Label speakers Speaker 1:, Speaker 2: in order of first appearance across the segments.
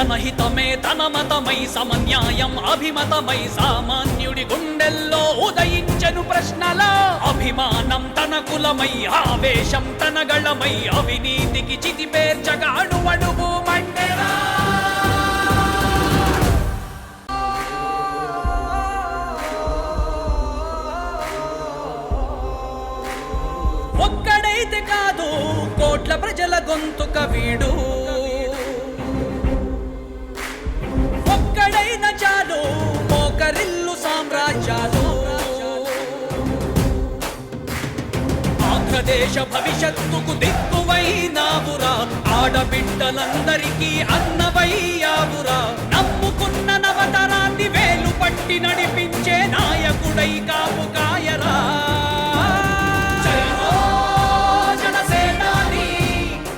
Speaker 1: జనహితమే తన మతమై సమన్యాయం అభిమతమై సామాన్యుడి గుండెల్లో ఉదయించను ప్రశ్నల అభిమానం తన కులమై ఆవేశం తన గళమై అవినీతికి చితి పేర్చగా అణువణువు మండెరా ఒక్కడైతే కాదు కోట్ల ప్రజల గొంతుక వీడు. సామ్రాజ్యాలు ఆంధ్రదేశ భవిష్యత్తుకు దిక్కువైనావురా. ఆడబిడ్డలందరికీ అన్నవయ్యావురా. నమ్ముకున్న నవతరాన్ని వేలు పట్టి నడిపించే నాయకుడై కాపు కాయరా.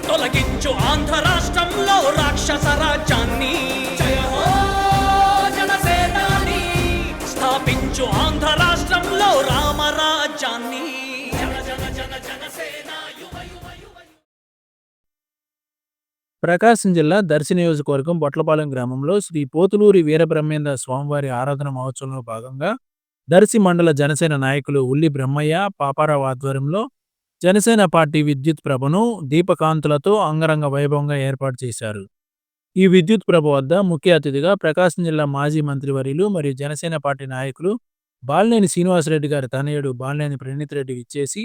Speaker 1: తొలగించు ఆంధ్ర రాష్ట్రంలో రాక్షస రాజ్యం స్థాపించు ఆంధ్ర రాష్ట్రంలో రామరాజ్యాన్ని
Speaker 2: ప్రకాశం జిల్లా దర్శి నియోజకవర్గం బొట్లపాలెం గ్రామంలో శ్రీ పోతులూరి వీరబ్రహ్మేంద్ర స్వామివారి ఆరాధన మహోత్సవంలో భాగంగా దర్శి మండల జనసేన నాయకులు ఉల్లి బ్రహ్మయ్య పాపారావు ఆధ్వర్యంలో జనసేన పార్టీ విద్యుత్ ప్రభను దీపకాంతులతో అంగరంగ వైభవంగా ఏర్పాటు చేశారు. ఈ విద్యుత్ ప్రభ వద్ద ముఖ్య అతిథిగా ప్రకాశం జిల్లా మాజీ మంత్రివర్యులు మరియు జనసేన పార్టీ నాయకులు బాలినేని శ్రీనివాసరెడ్డి గారి తనయుడు బాలినేని ప్రణీత్ రెడ్డి ఇచ్చేసి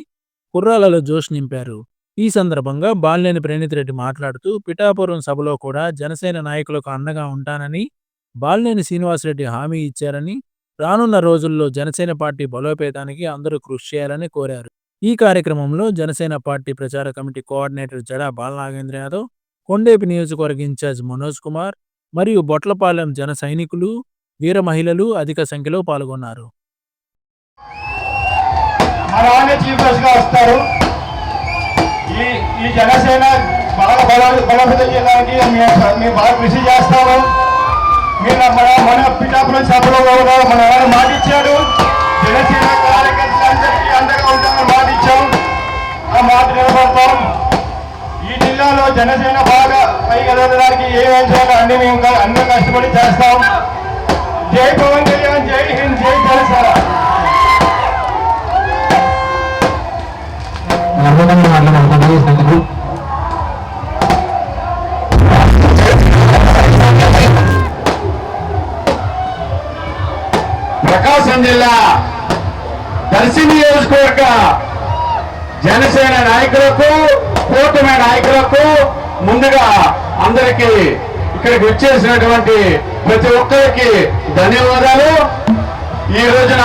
Speaker 2: కుర్రాలలో జోష్ నింపారు. ఈ సందర్భంగా బాలినేని ప్రణీత్ రెడ్డి మాట్లాడుతూ పిఠాపురం సభలో కూడా జనసేన నాయకులకు అండగా ఉంటానని బాలినేని శ్రీనివాసరెడ్డి హామీ ఇచ్చారని రానున్న రోజుల్లో జనసేన పార్టీ బలోపేతానికి అందరూ కృషి చేయాలని కోరారు. ఈ కార్యక్రమంలో జనసేన పార్టీ ప్రచార కమిటీ కోఆర్డినేటర్ జడా బాలనాగేంద్ర యాదవ్ కొండేపి నియోజకవర్గ ఇన్ఛార్జ్ మనోజ్ కుమార్ మరియు బొట్లపాలెం జన సైనికులు వీర మహిళలు అధిక సంఖ్యలో పాల్గొన్నారు.
Speaker 3: వస్తారు. ఈ జనసేన బాగా బలోపేతం చేయడానికి మేము బాగా కృషి చేస్తాము మీరు మన మన పిఠాపురం సభలో కూడా మన మాట జనసేన జనసేన బాగా పైకి ఎదగడానికి ఏమేం చేయాలో అన్ని మేము అన్ని కష్టపడి చేస్తాం. జై పవన్ కళ్యాణ్ జై హింద్ జై జనసేన ప్రకాశం జిల్లా దర్శి నియోజకవర్గ జనసేన నాయకులకు కూటమి నాయకులకు ముందుగా అందరికీ ఇక్కడికి వచ్చేసినటువంటి ప్రతి ఒక్కరికి ధన్యవాదాలు. ఈ రోజున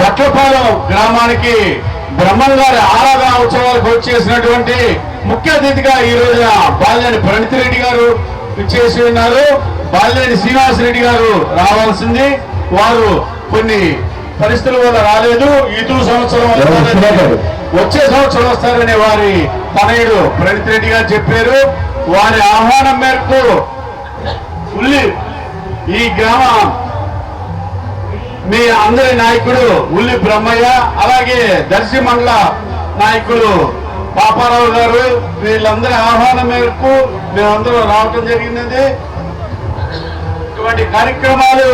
Speaker 3: బట్లపాలెం గ్రామానికి బ్రహ్మంగారి ఆరాధన ఉత్సవాలకు వచ్చేసినటువంటి ముఖ్య అతిథిగా ఈ రోజున బాల్యాని ప్రణితి రెడ్డి గారు చేసి ఉన్నారు. బాల్యాని శ్రీనివాస్ రెడ్డి గారు రావాల్సింది. వారు కొన్ని పరిస్థితుల వల్ల రాలేదు. ఇటు సంవత్సరం వచ్చే సంవత్సరం వస్తారని వారి తనయుడు ప్రణిత్ రెడ్డి గారు చెప్పారు వారి ఆహ్వానం మేరకు ఉల్లి ఈ గ్రామ మీ అందరి నాయకుడు ఉల్లి బ్రహ్మయ్య అలాగే దర్శి మండల నాయకులు పాపారావు గారు వీళ్ళందరి ఆహ్వానం మేరకు మేమందరూ రావటం జరిగినది ఇటువంటి కార్యక్రమాలు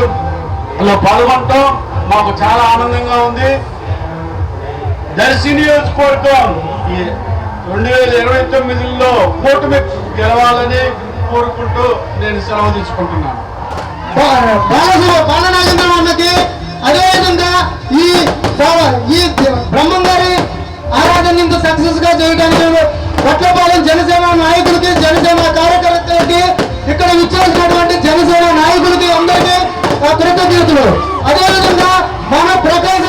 Speaker 3: పాల్గొనటం మాకు చాలా ఆనందంగా ఉంది. దర్శి నియోజకవర్గం రెండు వేల ఇరవై తొమ్మిదిలో కూటమి గెలవాలని కోరుకుంటూ నేను సెలవు తీసుకుంటున్నాను.
Speaker 4: బాలసు అదేవిధంగా ఈ ఈ బ్రహ్మం గారి ఆరాధన సక్సెస్గా చేయడానికి పట్లపాలెం జనసేన నాయకులకి జనసేన కార్యకర్తలకి ఇక్కడ విచ్చేసినటువంటి జనసేన నాయకులకి అందరికీ ఆ కృతజ్ఞతలు. అదేవిధంగా మన ప్రకాశ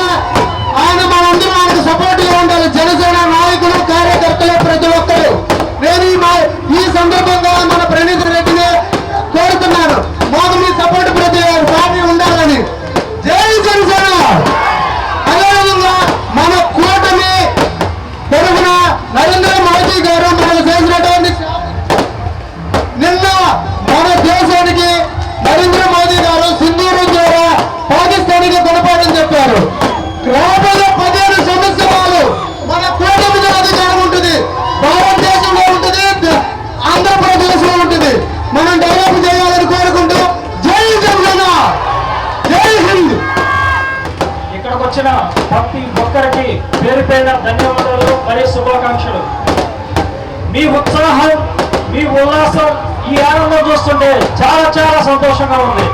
Speaker 5: వచ్చిన ప్రతి ఒక్కరికి పేరు పేరున ధన్యవాదాలు మరియు శుభాకాంక్షలు. మీ ఉత్సాహం మీ ఉల్లాసం ఈ ఆనందం చూస్తుంటే చాలా చాలా సంతోషంగా ఉంది.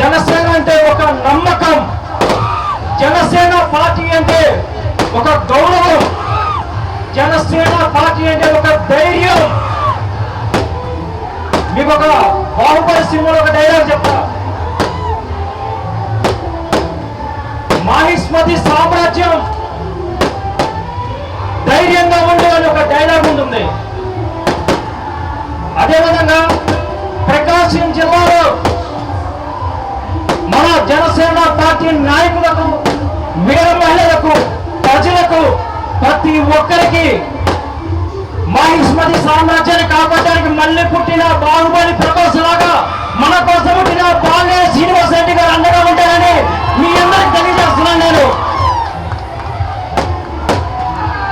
Speaker 5: జనసేన అంటే ఒక నమ్మకం. జనసేన పార్టీ అంటే ఒక గౌరవం. జనసేన పార్టీ అంటే ఒక ధైర్యం. మీకు ఒక బాహుబలి సినిమాలో ఒక డైలాగ్ చెప్తా. మాహిస్మతి సామ్రాజ్యం ధైర్యంగా ఉండే అని ఒక డైలాగ్ ఉంటుంది. అదేవిధంగా ప్రకాశం జిల్లాలో మన జనసేన పార్టీ నాయకులకు వీర మహిళలకు ప్రజలకు ప్రతి ఒక్కరికి మహిష్మతి సామ్రాజ్యాన్ని కాపాడడానికి మళ్ళీ పుట్టిన బాహుబలి ప్రభాస్ లాగా మన కోసం పుట్టిన బాలే శ్రీనివాస్ రెడ్డి గారు అండగా ఉంటారని మీ అందరికి తెలియజేస్తున్నాను నేను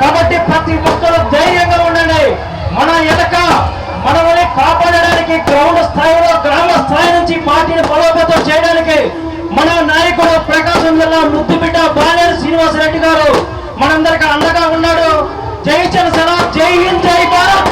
Speaker 5: కాబట్టి ప్రతి ఒక్కరు ధైర్యంగా ఉండండి. మన ఎనక మనల్ని కాపాడడానికి గ్రౌండ్ స్థాయిలో గ్రామ స్థాయి నుంచి పార్టీని బలోపేతం చేయడానికి మన నాయకుడు ప్రకాశం జిల్లా ముద్దుబిడ్డ బాలేరు శ్రీనివాసరెడ్డి గారు మనందరికీ అండగా ఉన్నాడు. జై జనసేన జై హింద్ జై భారత్!